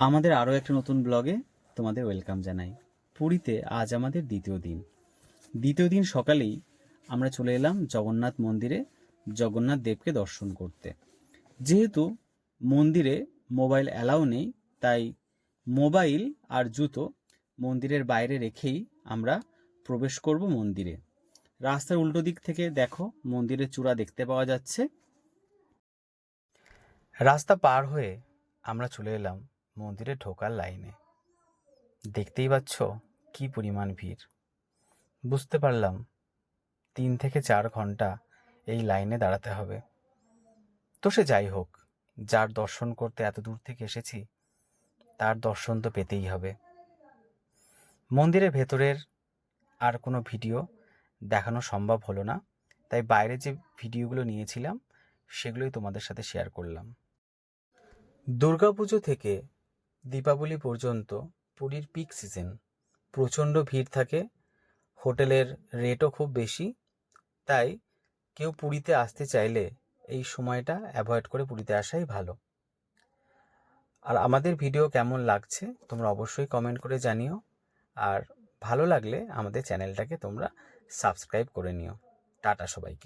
আমাদের আরও একটা নতুন ব্লগে তোমাদের ওয়েলকাম জানাই। পুরীতে আজ আমাদের দ্বিতীয় দিন। দ্বিতীয় দিন সকালেই আমরা চলে এলাম জগন্নাথ মন্দিরে জগন্নাথ দেবকে দর্শন করতে। যেহেতু মন্দিরে মোবাইল অ্যালাউ নেই, তাই মোবাইল আর জুতো মন্দিরের বাইরে রেখেই আমরা প্রবেশ করব মন্দিরে। রাস্তার উল্টো দিক থেকে দেখো, মন্দিরের চূড়া দেখতে পাওয়া যাচ্ছে। রাস্তা পার হয়ে আমরা চলে এলাম মন্দিরে ঢোকার লাইনে। দেখতেই পাচ্ছ কি পরিমাণ ভিড়। বুঝতে পারলাম, তিন থেকে চার ঘণ্টা এই লাইনে দাঁড়াতে হবে। তো সে যাই হোক, যার দর্শন করতে এত দূর থেকে এসেছি, তার দর্শন তো পেতেই হবে। মন্দিরের ভেতরের আর কোনো ভিডিও দেখানো সম্ভব হলো না, তাই বাইরে যে ভিডিওগুলো নিয়েছিলাম, সেগুলোই তোমাদের সাথে শেয়ার করলাম। দুর্গাপুজো থেকে দীপাবলি পর্যন্ত পুরীর পিক সিজন প্রচণ্ড ভিড় থাকে, হোটেলের রেটও খুব বেশি, তাই কেউ পুরীতে আসতে চাইলে এই সময়টা অ্যাভয়েড করে পুরীতে আসাই ভালো। আর আমাদের ভিডিও কেমন লাগছে, তোমরা অবশ্যই কমেন্ট করে জানিও। আর ভালো লাগলে আমাদের চ্যানেলটাকে তোমরা সাবস্ক্রাইব করে নিও। টাটা সবাইকে।